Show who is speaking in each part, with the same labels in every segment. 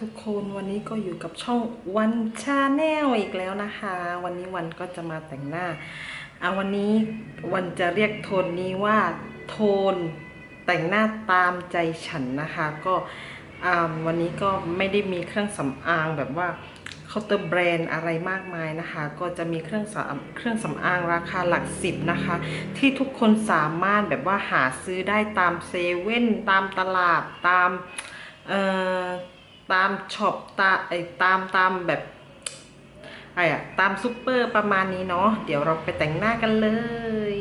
Speaker 1: ทุกคนวันนี้ก็อยู่กับช่องวันชาแนลอีกแล้วนะคะ วันนี้วันก็จะมาแต่งหน้าเอาวันนี้วันจะเรียกโทนนี้ว่าโทนแต่งหน้าตามใจฉันนะคะก็วันนี้ก็ไม่ได้มีเครื่องสำอางแบบว่าเคาน์เตอร์แบรนด์อะไรมากมายนะคะ ก็จะมีเครื่องสำเครื่องสำอางราคาหลักสิบนะคะ ที่ทุกคนสามารถแบบว่าหาซื้อได้ตามเซเว่นตามตลาดตามเอ่อ ตามช็อปตาไอตามตามแบบอะไรอะตามซูเปอร์ประมาณนี้เนาะเดี๋ยวเราไปแต่งหน้ากันเลย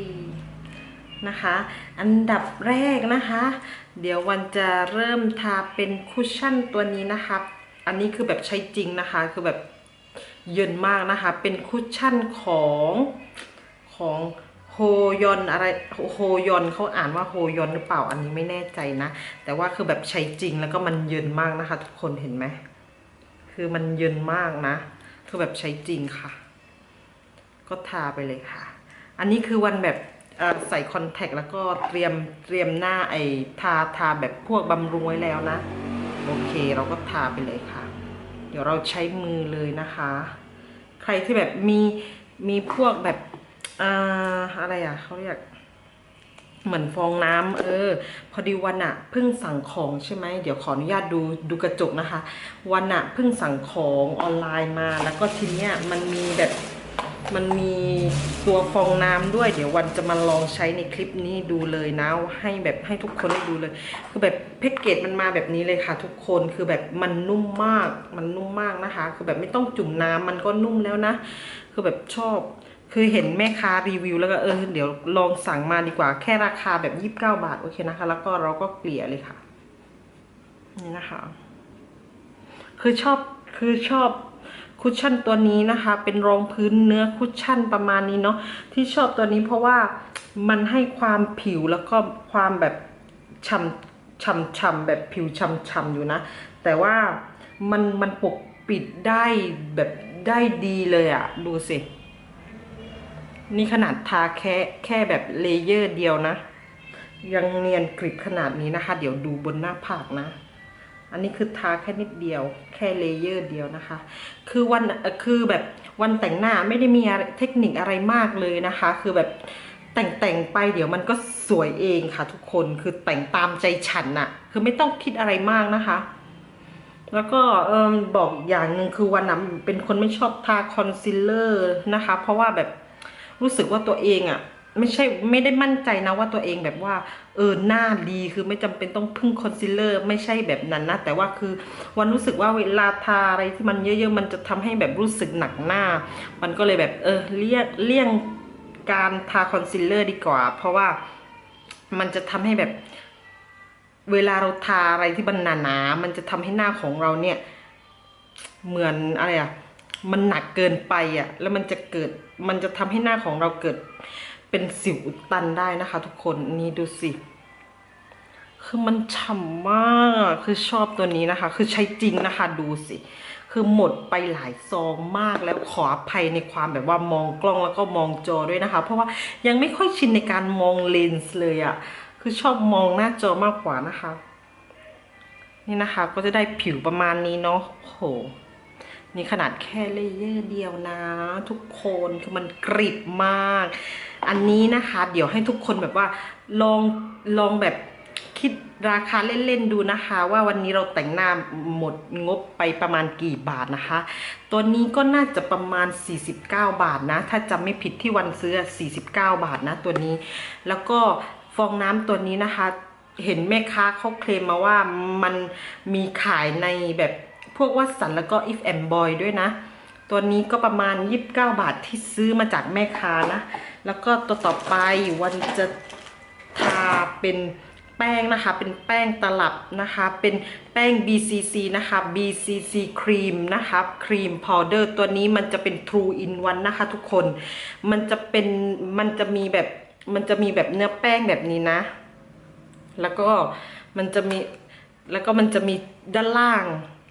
Speaker 1: นะคะ อันดับแรกนะคะ เดี๋ยววันจะเริ่มทาเป็นคุชชั่นตัวนี้นะคะอันนี้คือแบบใช้จริงนะคะคือแบบเยินมากนะคะ เป็นคุชชั่นของของ โฮยอนอะไรโฮยอนเขาอ่านว่าโฮยอนหรือเปล่าอันนี้ไม่แน่ใจนะ แต่ว่าคือแบบใช้จริงแล้วก็มันเยินมากนะคะ ทุกคนเห็นไหมคือมันเยินมากนะ คือแบบใช้จริงค่ะ ก็ทาไปเลยค่ะ อันนี้คือวันแบบใส่คอนแทคแล้วก็เตรียมเตรียมหน้าไอ้ทาทาแบบพวกบำรุงไว้แล้วนะ โอเคเราก็ทาไปเลยค่ะ เดี๋ยวเราใช้มือเลยนะคะ ใครที่แบบมีมีพวกแบบ อ่าอะไรอะเขาเรียกเหมือนฟองน้ำเออ พอดีวันอะเพิ่งสั่งของใช่ไหมเดี๋ยวขออนุญาตดูดูกระจกนะคะ วันอะเพิ่งสั่งของออนไลน์มา แล้วก็ทีเนี้ยมันมีแบบมันมีตัวฟองน้ำด้วย เดี๋ยววันจะมาลองใช้ในคลิปนี้ดูเลยนะให้แบบให้ทุกคนได้ดูเลย คือแบบแพ็กเกจมันมาแบบนี้เลยค่ะ ทุกคนคือแบบมันนุ่มมาก มันนุ่มมากนะคะ คือแบบไม่ต้องจุ่มน้ำมันก็นุ่มแล้วนะ คือแบบชอบ คือเห็นแม่ค้ารีวิว แล้วก็เออเดี๋ยวลองสั่งมาดีกว่า แค่ราคาแบบยี่สิบเก้าบาท โอเคนะคะ แล้วก็เราก็เกลี่ยเลยค่ะ นี่นะคะ คือชอบคือชอบคุชชั่นตัวนี้นะคะ เป็นรองพื้นเนื้อคุชชั่นประมาณนี้เนาะที่ชอบตัวนี้เพราะว่ามันให้ความผิวแล้วก็ความแบบฉ่ำฉ่ำฉ่ำแบบผิวฉ่ำฉ่ำอยู่นะ แต่ว่ามันมันปกปิดได้แบบได้ดีเลยอะดูสิ นี่ขนาดทาแค่แค่แบบเลเยอร์เดียวนะ ยังเนียนกริบขนาดนี้นะคะ เดี๋ยวดูบนหน้าผากนะ อันนี้คือทาแค่นิดเดียว แค่เลเยอร์เดียวนะคะ คือวันคือแบบวันแต่งหน้าไม่ได้มีเทคนิคอะไรมากเลยนะคะ คือแบบแต่งแต่งไปเดี๋ยวมันก็สวยเองค่ะ ทุกคนคือแต่งตามใจฉันน่ะคือไม่ต้องคิดอะไรมากนะคะ แล้วก็เออบอกอย่างหนึ่งคือวันนั้นเป็นคนไม่ชอบทาคอนซีลเลอร์นะคะ เพราะว่าแบบ รู้สึกว่าตัวเองอะ่ะไม่ใช่ไม่ได้มั่นใจนะว่าตัวเองแบบว่า เออหน้าดีคือไม่จำเป็นต้องพึ่งคอนซีลเลอร์ ไม่ใช่แบบนั้นนะ แต่ว่าคือวันรู้สึกว่าเวลาทาอะไรที่มันเยอะๆ มันจะทำให้แบบรู้สึกหนักหน้า มันก็เลยแบบเออเลี่ยงเลี่ยงการทาคอนซีลเลอร์ดีกว่า เพราะว่ามันจะทำให้แบบ เวลาเราทาอะไรที่มันหนาๆมันจะทำให้หน้าของเราเนี่ย เหมือนอะไรอะมันหนักเกินไปอะแล้วมันจะเกิด มันจะทำให้หน้าของเราเกิดเป็นสิวอุดตันได้นะคะ ทุกคนนี่ดูสิ คือมันฉ่ำมากคือชอบตัวนี้นะคะ คือใช้จริงนะคะ ดูสิ คือหมดไปหลายซองมากแล้วขออภัยในความแบบว่ามองกล้องแล้วก็มองจอด้วยนะคะ เพราะว่ายังไม่ค่อยชินในการมองเลนส์เลยอะคือชอบมองหน้าจอมากกว่านะคะ นี่นะคะก็จะได้ผิวประมาณนี้เนาะโอ้โห นี่ขนาดแค่เลเยอร์เดียวนะ ทุกคนคือมันกริบมาก อันนี้นะคะ เดี๋ยวให้ทุกคนแบบว่าลองลองแบบคิดราคาเล่นๆดูนะคะ ว่าวันนี้เราแต่งหน้าหมดงบไปประมาณกี่บาทนะคะ ตัวนี้ก็น่าจะประมาณ 49 บาทนะ ถ้าจำไม่ผิดที่วันซื้อ 49 บาทนะตัวนี้ แล้วก็ฟองน้ำตัวนี้นะคะ เห็นแม่ค้าเขาเคลมมาว่ามันมีขายในแบบ พวกวัสันแล้วก็ if and boy ด้วยนะ ตัวนี้ก็ประมาณ 29 บาทที่ซื้อมาจากแม่ค้านะ แล้วก็ตัวต่อไปวันจะทาเป็นแป้งนะคะ เป็นแป้งตลับนะคะ เป็นแป้ง BCC นะคะ BCC ครีมนะคะครีมพาวเดอร์ตัวนี้มันจะเป็น True in One นะคะทุกคน มันจะเป็น มันจะมีแบบ มันจะมีแบบเนื้อแป้งแบบนี้นะ แล้วก็มันจะมี แล้วก็มันจะมีด้านล่าง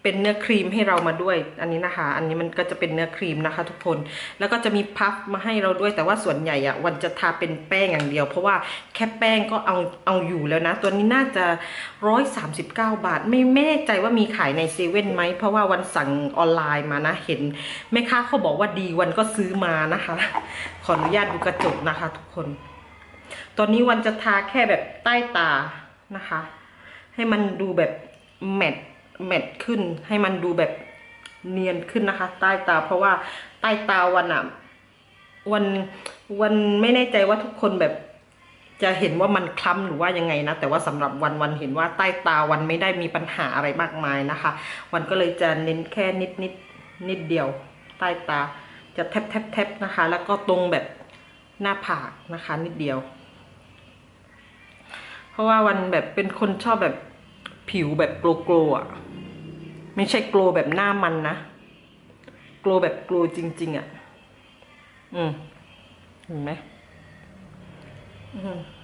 Speaker 1: เป็นเนื้อครีมให้เรามาด้วย อันนี้นะคะ อันนี้มันก็จะเป็นเนื้อครีมนะคะ ทุกคน แล้วก็จะมีพัฟมาให้เราด้วย แต่ว่าส่วนใหญ่อะวันจะทาเป็นแป้งอย่างเดียว เพราะว่าแค่แป้งก็เอาเอาอยู่แล้วนะ ตัวนี้น่าจะร้อยสามสิบเก้าบาทไม่ไม่แน่ใจว่ามีขายในเซเว่นไหม เพราะว่าวันสั่งออนไลน์มานะ เห็นแม่ค้าเขาบอกว่าดีวันก็ซื้อมานะคะ ขออนุญาตดูกระจกนะคะ ทุกคน ตอนนี้วันจะทาแค่แบบใต้ตานะคะ ให้มันดูแบบแมท แมทขึ้นให้มันดูแบบเนียนขึ้นนะคะ ใต้ตาเพราะว่าใต้ตาวันอะวันวันไม่แน่ใจว่าทุกคนแบบจะเห็นว่ามันคล้ำหรือว่ายังไงนะ แต่ว่าสำหรับวันวันเห็นว่าใต้ตาวันไม่ได้มีปัญหาอะไรมากมายนะคะ วันก็เลยจะเน้นแค่นิดนิดนิดเดียว ใต้ตาจะแทบแทบแทบนะคะ แล้วก็ตรงแบบหน้าผากนะคะ นิดเดียว เพราะว่าวันแบบเป็นคนชอบแบบ ผิวแบบโกลโกลอะ ไม่ใช่โกลแบบหน้ามันนะ โกลแบบโกลจริง ๆ อะ อืมเห็นไหม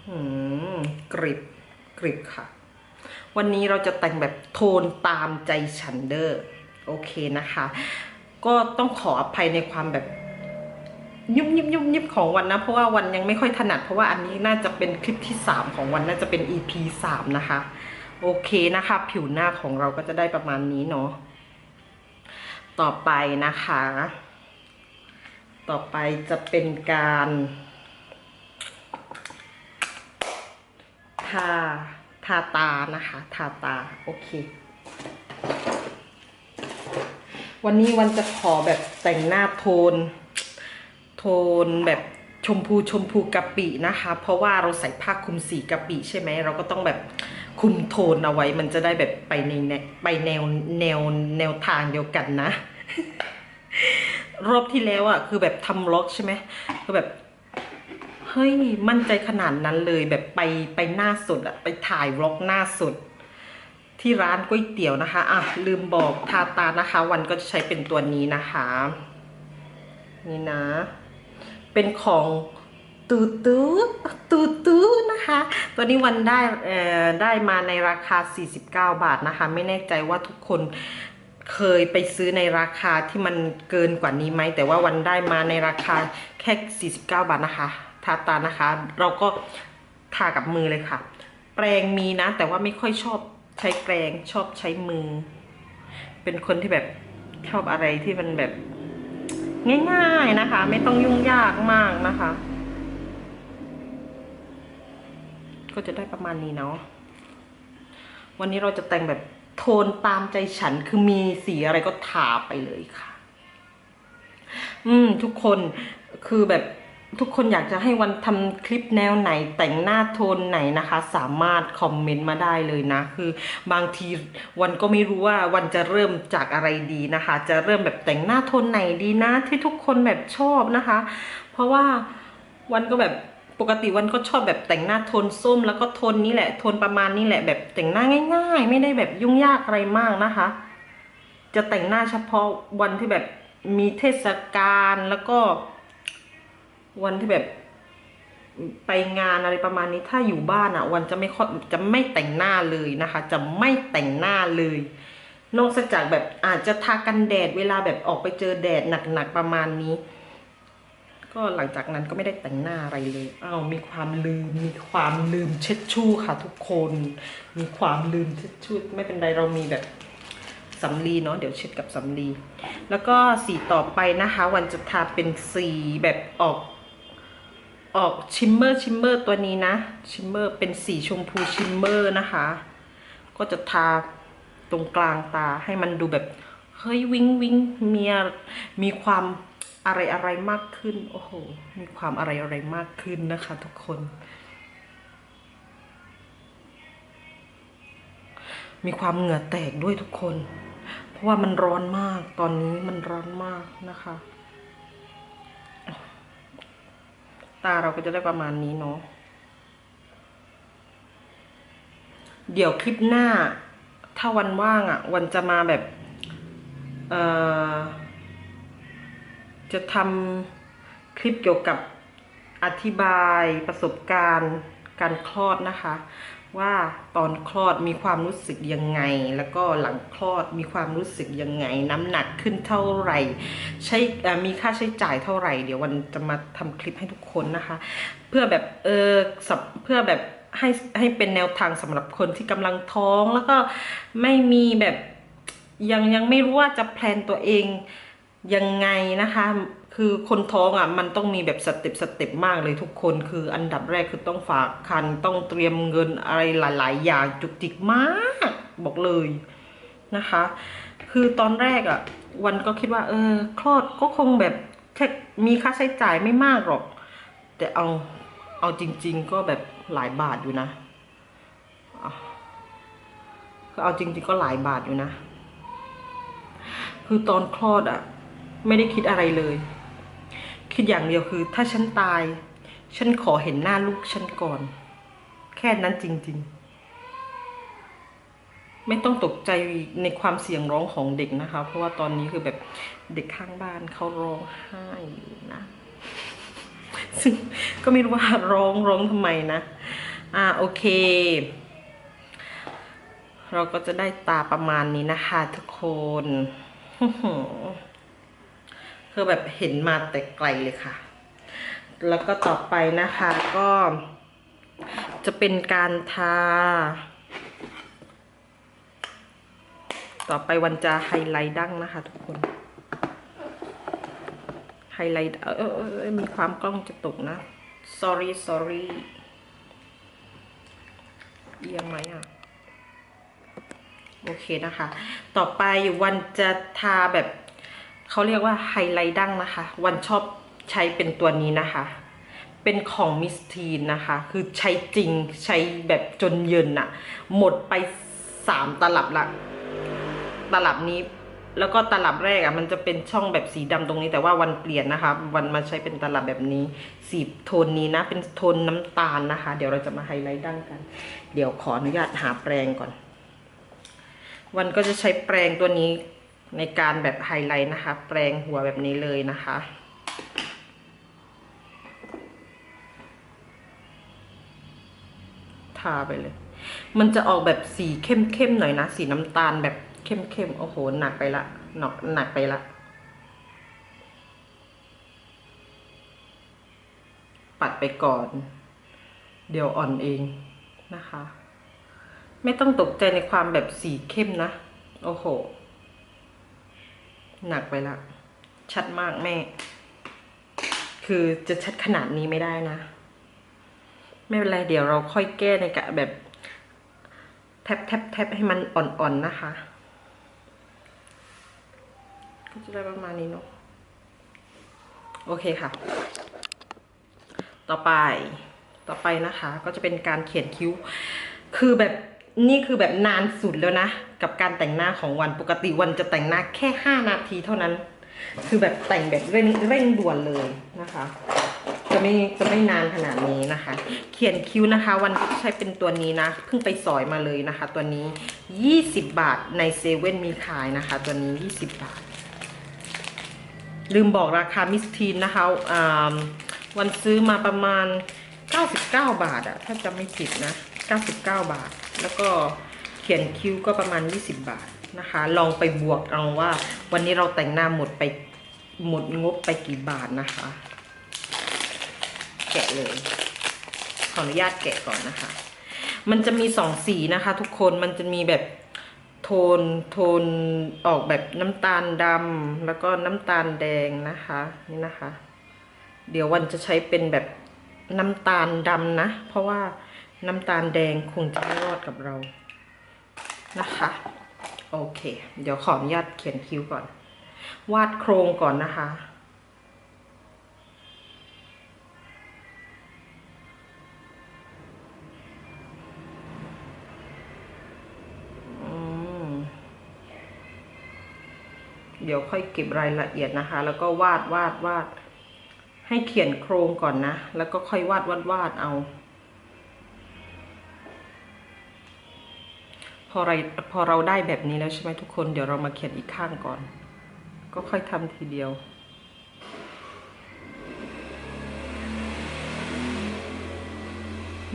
Speaker 1: อืมกริบกริบค่ะ วันนี้เราจะแต่งแบบโทนตามใจฉันเดอร์โอเคนะคะ ก็ต้องขออภัยในความแบบยุบยิบยุบยิบของวันนะ เพราะว่าวันยังไม่ค่อยถนัด เพราะว่าอันนี้น่าจะเป็นคลิปที่ 3 ของวันน่าจะเป็น EP 3 นะคะ โอเคนะคะ ผิวหน้าของเราก็จะได้ประมาณนี้เนาะต่อไปนะคะ ต่อไปจะเป็นการทาทาตานะคะทาตาโอเค วันนี้วันจะขอแบบแต่งหน้าโทน โทนแบบชมพูชมพูกะปินะคะ เพราะว่าเราใส่ผ้าคลุมสีกะปิใช่ไหมเราก็ต้องแบบ คุมโทนเอาไว้มันจะได้แบบไปในไปแนวแนวแนวทางเดียวกันนะ รอบที่แล้วอะ คือแบบทำล็อกใช่ไหมคือแบบ เฮ้ย มั่นใจขนาดนั้นเลยแบบไปไปหน้าสุดอะไปถ่ายล็อกหน้าสุด ที่ร้านก๋วยเตี๋ยวนะคะ อะ ลืมบอกทาตานะคะ วันก็จะใช้เป็นตัวนี้นะคะ นี่นะ เป็นของ ตูตื้ตูตื้นะคะ ตัวนี้วันได้เอ่อได้มาในราคา 49 บาทนะคะ ไม่แน่ใจว่าทุกคนเคยไปซื้อในราคาที่มันเกินกว่านี้ไหม แต่ว่าวันได้มาในราคาแค่ 49 บาทนะคะทาตานะคะ เราก็ทากับมือเลยค่ะ แปรงมีนะ แต่ว่าไม่ค่อยชอบใช้แปรงชอบใช้มือ เป็นคนที่แบบชอบอะไรที่มันแบบ ง่าย ๆนะคะ ไม่ต้องยุ่งยากมากนะคะ ก็จะได้ประมาณนี้เนาะวันนี้เราจะแต่งแบบโทนตามใจฉันคือมีสีอะไรก็ทาไปเลยค่ะ อืม ทุกคนคือแบบทุกคนอยากจะให้วันทำคลิปแนวไหนแต่งหน้าโทนไหนนะคะ สามารถคอมเมนต์มาได้เลยนะ คือบางทีวันก็ไม่รู้ว่าวันจะเริ่มจากอะไรดีนะคะ จะเริ่มแบบแต่งหน้าโทนไหนดีนะ ที่ทุกคนแบบชอบนะคะ เพราะว่าวันก็แบบ ปกติวันก็ชอบแบบแต่งหน้าโทนส้มแล้วก็โทนนี้แหละ โทนประมาณนี้แหละแบบแต่งหน้าง่าย ๆ ไม่ได้แบบยุ่งยากอะไรมากนะคะ จะแต่งหน้าเฉพาะวันที่แบบมีเทศกาลแล้วก็ วันที่แบบไปงานอะไรประมาณนี้ถ้าอยู่บ้านอะ่ะ วันจะไม่ค่อยจะไม่แต่งหน้าเลยนะคะ จะไม่แต่งหน้าเลย นอกจากแบบอาจจะทากันแดดเวลาแบบออกไปเจอแดดหนักๆประมาณนี้ ก็หลังจากนั้นก็ไม่ได้แต่งหน้าอะไรเลยอ้าวมีความลืม มีความลืมเช็ดชู่ค่ะทุกคน มีความลืมเช็ดชู่ไม่เป็นไรเรามีแบบสำลีเนาะเดี๋ยวเช็ดกับสำลี แล้วก็สีต่อไปนะคะ วันจะทาเป็นสีแบบออกออกชิมเมอร์ชิมเมอร์ตัวนี้นะชิมเมอร์เป็นสีชมพูชิมเมอร์นะคะ ก็จะทาตรงกลางตาให้มันดูแบบ เฮ้ยวิงวิงมีมีความ อะไรอะไรมากขึ้น โอ้โห มีความอะไรอะไรมากขึ้นนะคะ ทุกคน มีความเหงื่อแตกด้วยทุกคน เพราะว่ามันร้อนมาก ตอนนี้มันร้อนมากนะคะ ตาเราก็จะได้ประมาณนี้เนาะ เดี๋ยวคลิปหน้า ถ้าวันว่างอะ่ะ วันจะมาแบบ เอ่อ จะทำคลิปเกี่ยวกับอธิบายประสบการณ์การคลอดนะคะ ว่าตอนคลอดมีความรู้สึกยังไง แล้วก็หลังคลอดมีความรู้สึกยังไง น้ำหนักขึ้นเท่าไหร่ ใช้มีค่าใช้จ่ายเท่าไหร่ เดี๋ยววันจะมาทำคลิปให้ทุกคนนะคะ เพื่อแบบเออเพื่อแบบให้ให้เป็นแนวทางสำหรับคนที่กำลังท้องแล้วก็ไม่มีแบบยังยังไม่รู้ว่าจะแพลนตัวเอง ยังไงนะคะ คือคนท้องอะมันต้องมีแบบสเต็ปสเต็ปมากเลยทุกคนคืออันดับแรกคือต้องฝากคันต้องเตรียมเงินอะไรหลาย ๆ อย่างจุกจิกมากบอกเลยนะคะ คือตอนแรกอะ วันก็คิดว่าเออคลอดก็คงแบบแค่มีค่าใช้จ่ายไม่มากหรอก แต่เอาเอาจริง ๆ ก็แบบหลายบาทอยู่นะก็เอาจริง ๆ ก็หลายบาทอยู่นะ คือตอนคลอดอะ ไม่ได้คิดอะไรเลย คิดอย่างเดียวคือ ถ้าฉันตาย ฉันขอเห็นหน้าลูกฉันก่อน แค่นั้นจริง ๆ ไม่ต้องตกใจในความเสียงร้องของเด็กนะคะ เพราะว่าตอนนี้คือแบบเด็กข้างบ้านเขาร้องไห้อยู่นะ ซึ่งก็ไม่รู้ว่าร้องร้องทำไมนะ อ่าโอเคเราก็จะได้ตาประมาณนี้นะคะทุกคน คือแบบเห็นมาแต่ไกลเลยค่ะ แล้วก็ต่อไปนะคะก็จะเป็นการทา ต่อไปวันจะไฮไลท์ดั้งนะคะทุกคน ไฮไลท์เออเออเออเออมีความกล้องจะตกนะ sorry sorry เอียงไหมอะ โอเคนะคะ ต่อไปวันจะทาแบบ เขาเรียกว่าไฮไลท์ดั้งนะคะ วันชอบใช้เป็นตัวนี้นะคะ เป็นของมิสทีนนะคะ คือใช้จริงใช้แบบจนเยินอะหมดไปสามตลับละ ตลับนี้แล้วก็ตลับแรกอะมันจะเป็นช่องแบบสีดำตรงนี้แต่ว่าวันเปลี่ยนนะคะ วันมาใช้เป็นตลับแบบนี้ สีโทนนี้นะ เป็นโทนน้ำตาลนะคะ เดี๋ยวเราจะมาไฮไลท์ดั้งกัน เดี๋ยวขออนุญาตหาแปรงก่อน วันก็จะใช้แปรงตัวนี้ ในการแบบไฮไลท์นะคะ แปรงหัวแบบนี้เลยนะคะทาไปเลย มันจะออกแบบสีเข้มๆหน่อยนะ สีน้ำตาลแบบเข้มๆ โอ้โห หนักไปละ หนักหนักไปละ ปัดไปก่อน เดี๋ยวอ่อนเองนะคะ ไม่ต้องตกใจในความแบบสีเข้มนะ โอ้โห หนักไปละ ชัดมากแม่ คือจะชัดขนาดนี้ไม่ได้นะ ไม่เป็นไรเดี๋ยวเราค่อยแก้ในกะแบบแทบแทบแทบให้มันอ่อนๆนะคะ ก็จะได้ประมาณนี้เนาะ โอเคค่ะ ต่อไป ต่อไปนะคะ ก็จะเป็นการเขียนคิ้ว คือแบบ นี่คือแบบนานสุดแล้วนะ กับการแต่งหน้าของวันปกติวันจะแต่งหน้าแค่ห้านาทีเท่านั้น คือแบบแต่งแบบเร่งเร่งด่วนเลยนะคะ จะไม่จะไม่นานขนาดนี้นะคะ เขียนคิ้วนะคะ วันใช้เป็นตัวนี้นะ เพิ่งไปสอยมาเลยนะคะ ตัวนี้ 20 บาทในเซเว่นมีขายนะคะ ตัวนี้ 20 บาท ลืมบอกราคามิสทีนนะคะวันซื้อมาประมาณ 99 บาทอะถ้าจำไม่ผิดนะ 99 บาท แล้วก็เขียนคิ้วก็ประมาณ 20 บาทนะคะ ลองไปบวกเอาว่า วันนี้เราแต่งหน้าหมดไปหมดงบไปกี่บาทนะคะ แกะเลย ขออนุญาตแกะก่อนนะคะ มันจะมีสองสีนะคะ ทุกคนมันจะมีแบบโทนโทนออกแบบน้ำตาลดำแล้วก็น้ำตาลแดงนะคะนี่นะคะ เดี๋ยววันจะใช้เป็นแบบน้ำตาลดำนะ เพราะว่า น้ำตาลแดงคงจะไม่รอดกับเรานะคะ โอเค เดี๋ยวขออนุญาตเขียนคิ้วก่อน วาดโครงก่อนนะคะเดี๋ยวค่อยเก็บรายละเอียดนะคะ แล้วก็วาดวาดวาด ให้เขียนโครงก่อนนะ แล้วก็ค่อยวาดวาดวาดเอา พอเราพอเราได้แบบนี้แล้วใช่ไหมทุกคน เดี๋ยวเรามาเขียนอีกข้างก่อน ก็ค่อยทำทีเดียว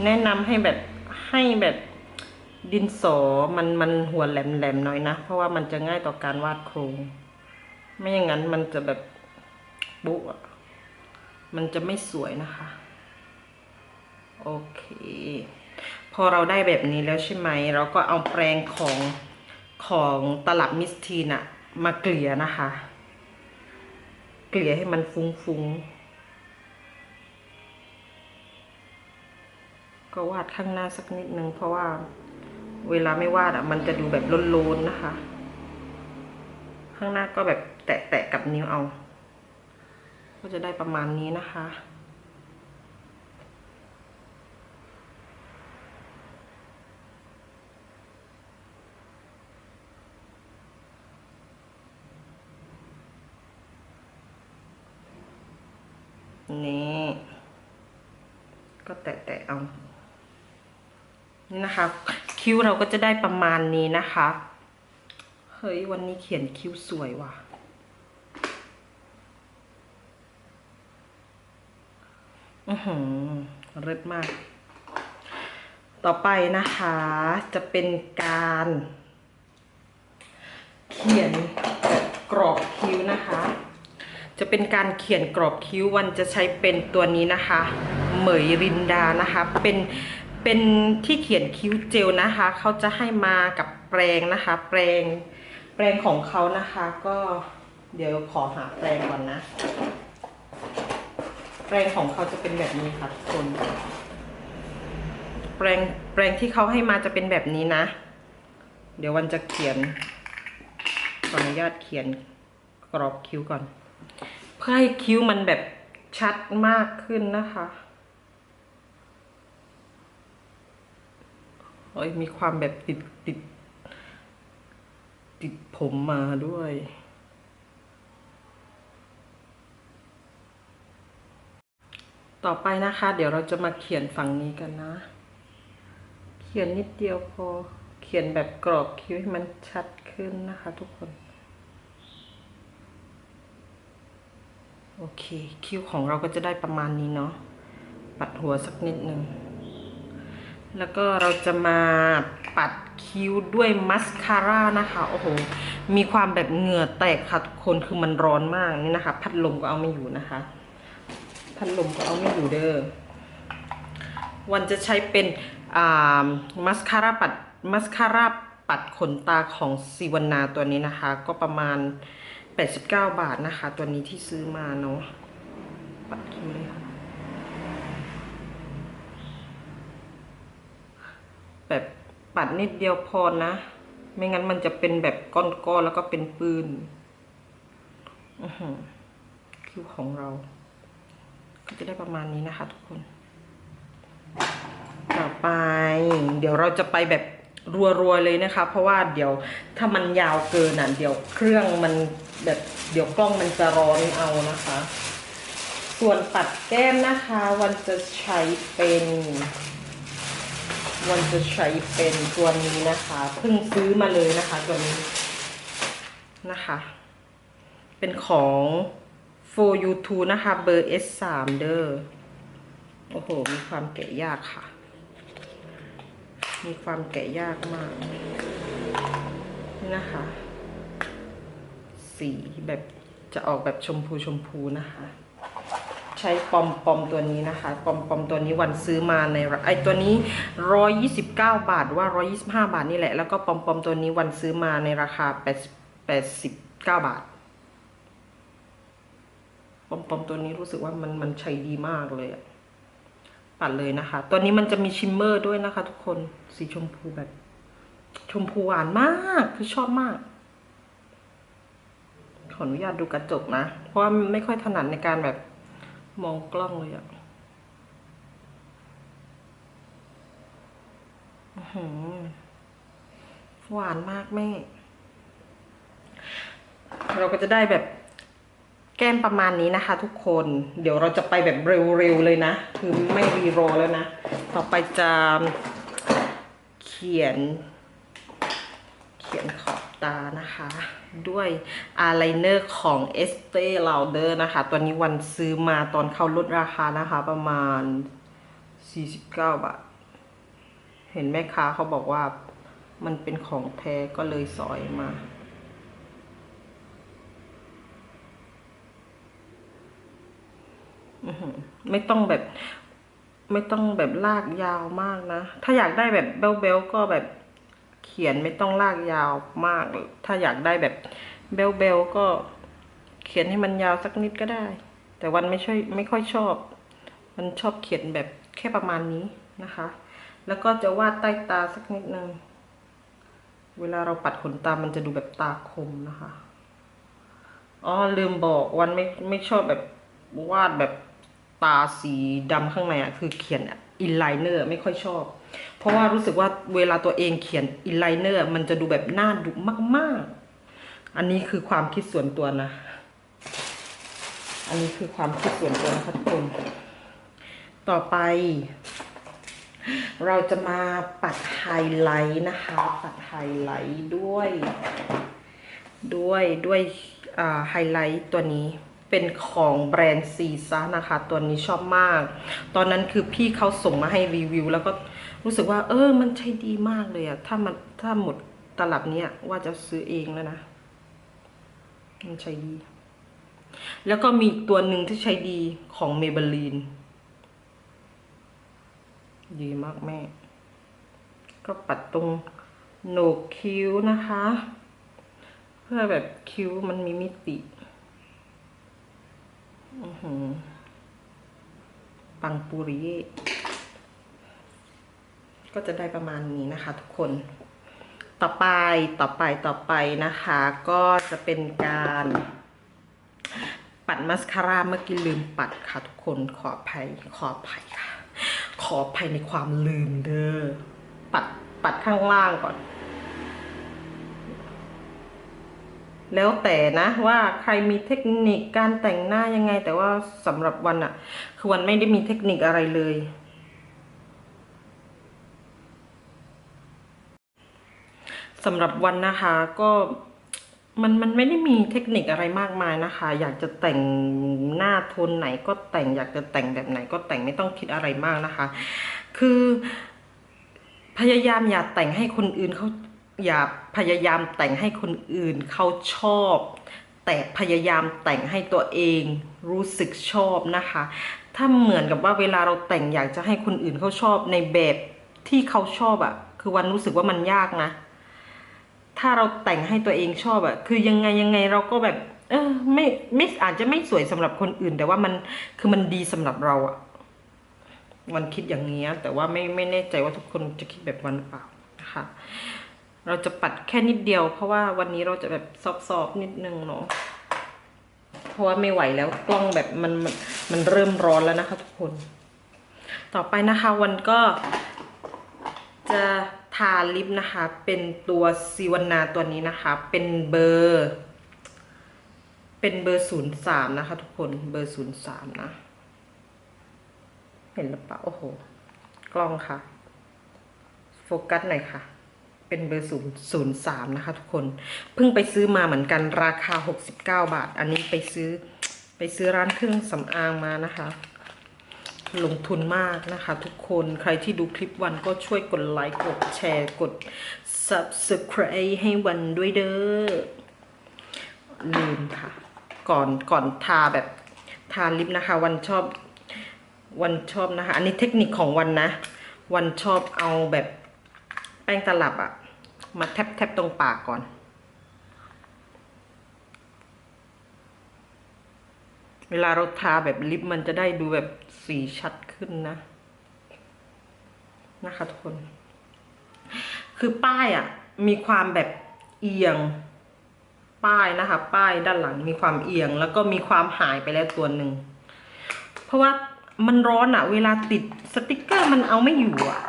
Speaker 1: แนะนำให้แบบให้แบบดินสอมันมันหัวแหลมๆหน่อยนะ เพราะว่ามันจะง่ายต่อการวาดโครง ไม่อย่างนั้นมันจะแบบบุอะมันจะไม่สวยนะคะ โอเค พอเราได้แบบนี้แล้วใช่ไหม เราก็เอาแปรงของของตลับมิสทีนอะมาเกลี่ยนะคะ เกลี่ยให้มันฟุ้งๆ ก็วาดข้างหน้าสักนิดนึง เพราะว่าเวลาไม่วาดอะมันจะดูแบบโลนๆนะคะ ข้างหน้าก็แบบแตะๆกับนิ้วเอา ก็จะได้ประมาณนี้นะคะ นี่ ก็แตะๆเอา นี่นะคะ คิ้วเราก็จะได้ประมาณนี้นะคะ เฮ้ย วันนี้เขียนคิ้วสวยว่ะ อือหือเลิศมาก ต่อไปนะคะ จะเป็นการ เขียนกรอบคิ้วนะคะ จะเป็นการเขียนกรอบคิ้ววันจะใช้เป็นตัวนี้นะคะ เหมยรินดานะคะ เป็นเป็นที่เขียนคิ้วเจลนะคะ เขาจะให้มากับแปรงนะคะ แปรงแปรงของเขานะคะ ก็เดี๋ยวขอหาแปรงก่อนนะ แปรงของเขาจะเป็นแบบนี้ค่ะทุกคนแปรงแปรงที่เขาให้มาจะเป็นแบบนี้นะ เดี๋ยววันจะเขียนขออนุญาตเขียนกรอบคิ้วก่อน เพื่อให้คิ้วมันแบบชัดมากขึ้นนะคะโอ้ยมีความแบบติดติด ติดผมมาด้วยต่อไปนะคะ เดี๋ยวเราจะมาเขียนฝั่งนี้กันนะ เขียนนิดเดียวพอ เขียนแบบกรอบคิ้วให้มันชัดขึ้นนะคะทุกคน โอเค คิ้วของเราก็จะได้ประมาณนี้เนาะ ปัดหัวสักนิดหนึ่ง แล้วก็เราจะมาปัดคิ้วด้วยมัสคาร่านะคะ โอ้โห มีความแบบเหงื่อแตกค่ะทุกคน คือมันร้อนมากนี่นะคะ พัดลมก็เอาไม่อยู่นะคะ พัดลมก็เอาไม่อยู่เด้อ วันจะใช้เป็นมัสคาร่าปัดมัสคาร่าปัดขนตาของซีวันนาตัวนี้นะคะ ก็ประมาณ 89 บาทนะคะ ตัวนี้ที่ซื้อมาเนาะปัดคิ้วเลยค่ะแบบปัดนิดเดียวพอนะ ไม่งั้นมันจะเป็นแบบก้อนๆแล้วก็เป็นปืนคิวของเรา ก็จะได้ประมาณนี้นะคะ ทุกคน ต่อไป เดี๋ยวเราจะไปแบบ รัวๆเลยนะคะ เพราะว่าเดี๋ยวถ้ามันยาวเกินอะเดี๋ยวเครื่องมันแบบเดี๋ยวกล้องมันจะร้อนเอานะคะ ส่วนปัดแก้มนะคะวันจะใช้เป็นวันจะใช้เป็นตัวนี้นะคะเพิ่งซื้อมาเลยนะคะตัวนี้นะคะ เป็นของ for you t o นะคะ เบอร์ S3 เด้อโอ้โห มีความแกะยากค่ะ มีความแกะยากมากนี่นะคะ สีแบบจะออกแบบชมพูชมพูนะคะ ใช้ปอมปอมตัวนี้นะคะปอมปอมตัวนี้วันซื้อมาในราไอตัวนี้ร้อยยี่สิบเก้าบาทว่าร้อยี่สิบห้าบาทนี่แหละ แล้วก็ปอมปอมตัวนี้วันซื้อมาในราคาแปดแปดสิบเก้าบาทปอมปอมตัวนี้รู้สึกว่ามันมันใช้ดีมากเลยอะ ปัดเลยนะคะ ตัวนี้มันจะมีชิมเมอร์ด้วยนะคะ ทุกคน สีชมพูแบบ ชมพูหวานมาก คือชอบมาก ขออนุญาตดูกระจกนะ เพราะว่าไม่ค่อยถนัดในการแบบมองกล้องเลยอะอื้อหือหวานมากแม่ เราก็จะได้แบบ แก้มประมาณนี้นะคะ ทุกคน เดี๋ยวเราจะไปแบบเร็วๆเลยนะ คือไม่รีโรอแล้วนะ ต่อไปจะเขียน เขียนขอบตานะคะ ด้วยอายไลเนอร์ของ Estee Lauder นะคะ ตัวนี้วันซื้อมาตอนเข้าลดราคานะคะ ประมาณ 49 บาทเเห็นแม่ค้าเขาบอกว่ามันเป็นของแท้ก็เลยสอยมา อื้อหือ ไม่ต้องแบบ ไม่ต้องแบบลากยาวมากนะ ถ้าอยากได้แบบเบลๆก็แบบเขียนไม่ต้องลากยาวมาก ถ้าอยากได้แบบเบลๆก็เขียนให้มันยาวสักนิดก็ได้ แต่วันไม่ช่วยไม่ค่อยชอบ มันชอบเขียนแบบแค่ประมาณนี้นะคะ แล้วก็จะวาดใต้ตาสักนิดนึง เวลาเราปัดขนตา มันจะดูแบบตาคมนะคะ อ๋อลืมบอกวันไม่ไม่ชอบแบบวาดแบบ ตาสีดำข้างในอะคือเขียนอินไลเนอร์ไม่ค่อยชอบ เพราะว่ารู้สึกว่าเวลาตัวเองเขียนอินไลเนอร์มันจะดูแบบหน้าดุมาก ๆ อันนี้คือความคิดส่วนตัวนะ อันนี้คือความคิดส่วนตัวนะคะทุกคนต่อไป เราจะมาปัดไฮไลท์นะคะ ปัดไฮไลท์ด้วย ด้วยด้วยไฮไลท์ตัวนี้ เป็นของแบรนด์ซีซ่านะคะ ตัวนี้ชอบมาก ตอนนั้นคือพี่เขาส่งมาให้รีวิว แล้วก็รู้สึกว่า เออ มันใช้ดีมากเลยอะถ้ามันถ้าหมดตลับเนี้ยว่าจะซื้อเองแล้วนะ มันใช้ดี แล้วก็มีอีกตัวหนึ่งที่ใช้ดีของเมเบลีนดีมากแม่ ก็ปัดตรงโหนกคิ้วนะคะ เพื่อแบบคิ้วมันมีมิติ ปังปูริเยก็จะได้ประมาณนี้นะคะทุกคน ต่อไปต่อไปต่อไปนะคะ ก็จะเป็นการปัดมัสคาร่าเมื่อกี้ลืมปัดค่ะทุกคนขออภัยขออภัยค่ะ ขออภัยในความลืมเด้อปัดปัดข้างล่างก่อน แล้วแต่นะว่าใครมีเทคนิคการแต่งหน้ายังไง แต่ว่าสำหรับวันอะคือวันไม่ได้มีเทคนิคอะไรเลย สำหรับวันนะคะก็มันมันไม่ได้มีเทคนิคอะไรมากมายนะคะ อยากจะแต่งหน้าโทนไหนก็แต่งอยากจะแต่งแบบไหนก็แต่งไม่ต้องคิดอะไรมากนะคะ คือพยายามอย่าแต่งให้คนอื่นเขา อย่าพยายามแต่งให้คนอื่นเขาชอบ แต่พยายามแต่งให้ตัวเองรู้สึกชอบนะคะ ถ้าเหมือนกับว่าเวลาเราแต่งอยากจะให้คนอื่นเขาชอบในแบบที่เขาชอบอะคือวันรู้สึกว่ามันยากนะ ถ้าเราแต่งให้ตัวเองชอบอะคือยังไงยังไงเราก็แบบ เออไม่ไม่อาจจะไม่สวยสำหรับคนอื่น แต่ว่ามันคือมันดีสำหรับเราอะวันคิดอย่างนี้ยแต่ว่าไม่ไม่แน่ใจว่าทุกคนจะคิดแบบวันหรือเปล่านะคะ เราจะปัดแค่นิดเดียว เพราะว่าวันนี้เราจะแบบซอฟๆนิดนึงเนาะเพราะว่าไม่ไหวแล้วกล้องแบบมันมันเริ่มร้อนแล้วนะคะทุกคน ต่อไปนะคะวันก็จะทาลิปนะคะ เป็นตัวซีวันนาตัวนี้นะคะ เป็นเบอร์ เป็นเบอร์ศูนย์สามนะคะ ทุกคนเบอร์ศูนย์สามนะ เห็นหรือเปล่าโอ้โห กล้องค่ะ โฟกัสหน่อยค่ะ เป็นเบอร์ศูนย์ศูนย์สามนะคะทุกคน เพิ่งไปซื้อมาเหมือนกันราคาหกสิบเก้าบาท อันนี้ไปซื้อไปซื้อร้านเครื่องสำอางมานะคะ ลงทุนมากนะคะทุกคนใครที่ดูคลิปวันก็ช่วยกดไลค์กดแชร์กด subscribe ให้วันด้วยเด้อลืมค่ะ ก่อนก่อนทาแบบทาลิปนะคะ วันชอบวันชอบนะคะ อันนี้เทคนิคของวันนะ วันชอบเอาแบบ แป้งตลับอะมาแทบแทบตรงปากก่อน เวลาเราทาแบบลิปมันจะได้ดูแบบสีชัดขึ้นนะ นะคะทุกคน คือป้ายอะ่ะมีความแบบเอียง ป้ายนะคะ ป้ายด้านหลังมีความเอียง แล้วก็มีความหายไปแล้วตัวหนึ่ง เพราะว่า มันร้อนอะเวลาติดสติกเกอร์มันเอาไม่อยู่อะ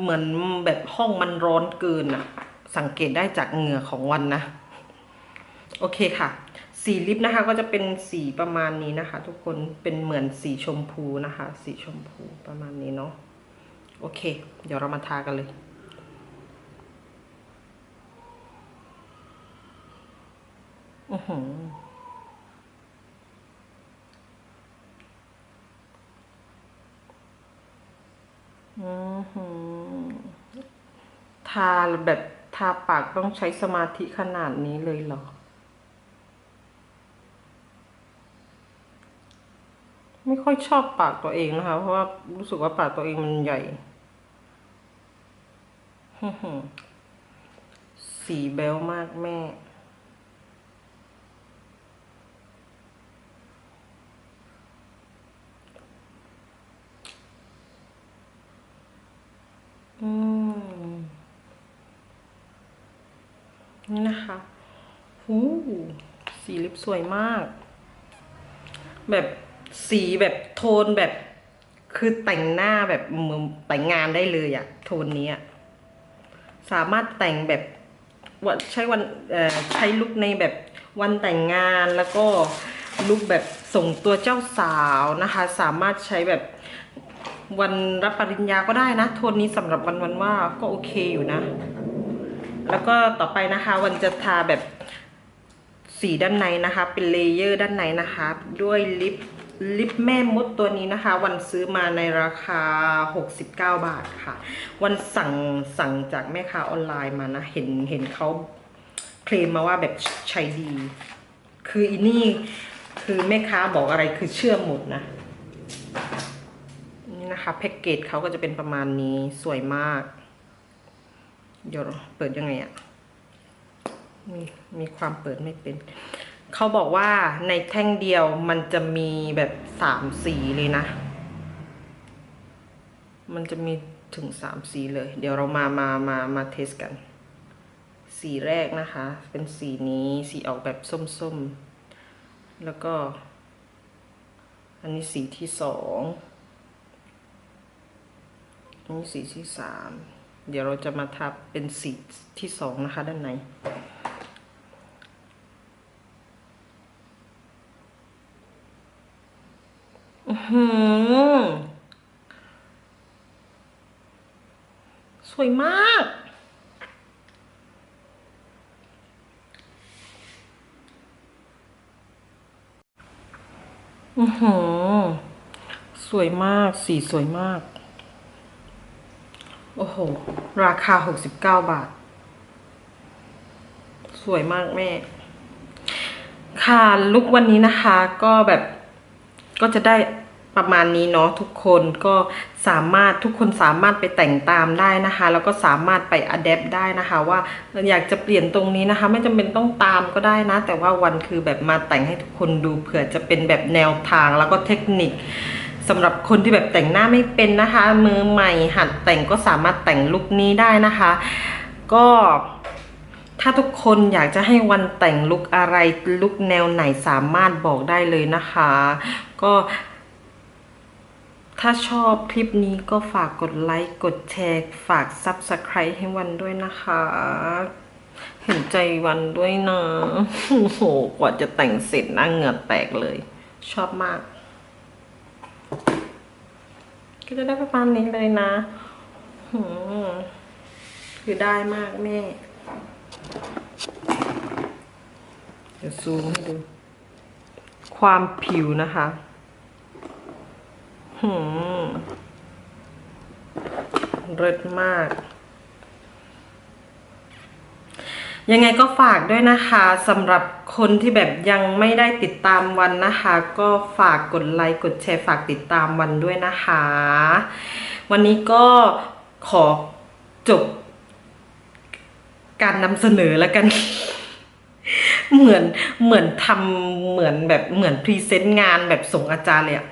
Speaker 1: เหมือนแบบห้องมันร้อนเกินอะสังเกตได้จากเหงื่อของวันนะ โอเคค่ะ สีลิปนะคะ ก็จะเป็นสีประมาณนี้นะคะ ทุกคนเป็นเหมือนสีชมพูนะคะ สีชมพูประมาณนี้เนาะโอเค เดี๋ยวเรามาทากันเลยอือหือ อือหือาแบบทาปากต้องใช้สมาธิขนาดนี้เลยเหรอ ไม่ค่อยชอบปากตัวเองนะคะ เพราะว่ารู้สึกว่าปากตัวเองมันใหญ่สีแบลมากแม่ อืมนี่นะคะหูสีลิปสวยมาก แบบสีแบบโทนแบบ คือแต่งหน้าแบบมือแต่งงานได้เลยอะโทนนี้อะสามารถแต่งแบบวันใช้วันใช้ลุคในแบบวันแต่งงานแล้วก็ลุคแบบส่งตัวเจ้าสาวนะคะ สามารถใช้แบบ วันรับปริญญาก็ได้นะ โทนนี้สำหรับวันวันว่าก็โอเคอยู่นะ แล้วก็ต่อไปนะคะ วันจะทาแบบสีด้านในนะคะ เป็นเลเยอร์ด้านในนะคะ ด้วยลิปลิปแม่มดตัวนี้นะคะ วันซื้อมาในราคา 69 บาทค่ะ วันสั่งสั่งจากแม่ค้าออนไลน์มานะ เห็นเห็นเขาเคลมมาว่าแบบใช้ดี คืออีนี่คือแม่ค้าบอกอะไรคือเชื่อหมดนะ นะคะแพ็กเกจเขาก็จะเป็นประมาณนี้สวยมาก เดี๋ยวเปิดยังไงอะมีมีความเปิดไม่เป็น เขาบอกว่าในแท่งเดียวมันจะมีแบบสามสีเลยนะ มันจะมีถึงสามสีเลย เดี๋ยวเรามามามามาเทสกัน สีแรกนะคะ เป็นสีนี้สีออกแบบส้มๆ แล้วก็ อันนี้สีที่สอง อันนี้สีที่สามเดี๋ยวเราจะมาทับเป็นสีที่สองนะคะด้านในอือหือสวยมาก อือหือ สวยมาก สีสวยมาก โอ้โห ราคาหกสิบเก้าบาท สวยมากแม่ ค่ะลุกวันนี้นะคะก็แบบก็จะได้ประมาณนี้เนาะทุกคนก็สามารถทุกคนสามารถไปแต่งตามได้นะคะ แล้วก็สามารถไปอัดแอปได้นะคะ ว่าอยากจะเปลี่ยนตรงนี้นะคะ ไม่จำเป็นต้องตามก็ได้นะ แต่ว่าวันคือแบบมาแต่งให้ทุกคนดูเผื่อจะเป็นแบบแนวทางแล้วก็เทคนิค สำหรับคนที่แบบแต่งหน้าไม่เป็นนะคะ มือใหม่หัดแต่งก็สามารถแต่งลุคนี้ได้นะคะ ก็ถ้าทุกคนอยากจะให้วันแต่งลุคอะไรลุคแนวไหนสามารถบอกได้เลยนะคะ ก็ ถ้าชอบคลิปนี้ก็ฝากกดไลค์กดแชร์ฝาก Subscribe ให้วันด้วยนะคะ เห็นใจวันด้วยนะโอ้โหกว่าจะแต่งเสร็จน้าเหงื่อแตกเลย ชอบมาก ก็จะได้ประมาณนี้เลยนะหืมคือได้มากแม่ เดี๋ยวซูมให้ดู ความผิวนะคะหืมเริดมาก ยังไงก็ฝากด้วยนะคะสำหรับคนที่แบบยังไม่ได้ติดตามวันนะคะ ก็ฝากกดไลค์กดแชร์ฝากติดตามวันด้วยนะคะ วันนี้ก็ขอจบ การนำเสนอแล้วกัน เหมือนเหมือนทำเหมือนแบบเหมือนพรีเซนต์งานแบบส่งอาจารย์เลยอะ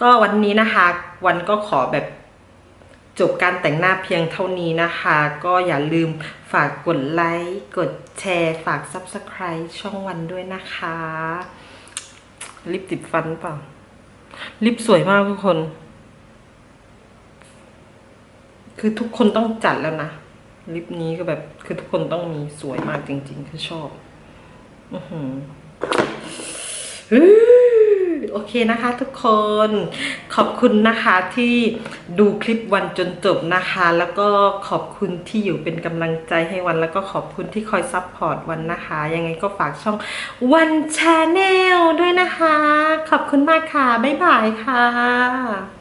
Speaker 1: ก็วันนี้นะคะ วันก็ขอแบบ จบการแต่งหน้าเพียงเท่านี้นะคะ ก็อย่าลืมฝากกดไลค์ กดแชร์ ฝาก Subscribe ช่องวันด้วยนะคะ ลิปติดฟันเปล่า ลิปสวยมากทุกคน คือทุกคนต้องจัดแล้วนะ ลิปนี้ก็แบบ คือทุกคนต้องมีสวยมากจริงๆ คือชอบ อือหืออื้อ โอเคนะคะทุกคนขอบคุณนะคะที่ดูคลิปวันจนจบนะคะ แล้วก็ขอบคุณที่อยู่เป็นกำลังใจให้วัน แล้วก็ขอบคุณที่คอยซัพพอร์ตวันนะคะ ยังไงก็ฝากช่องวันชาแนลด้วยนะคะ ขอบคุณมากค่ะ บ๊ายบายค่ะ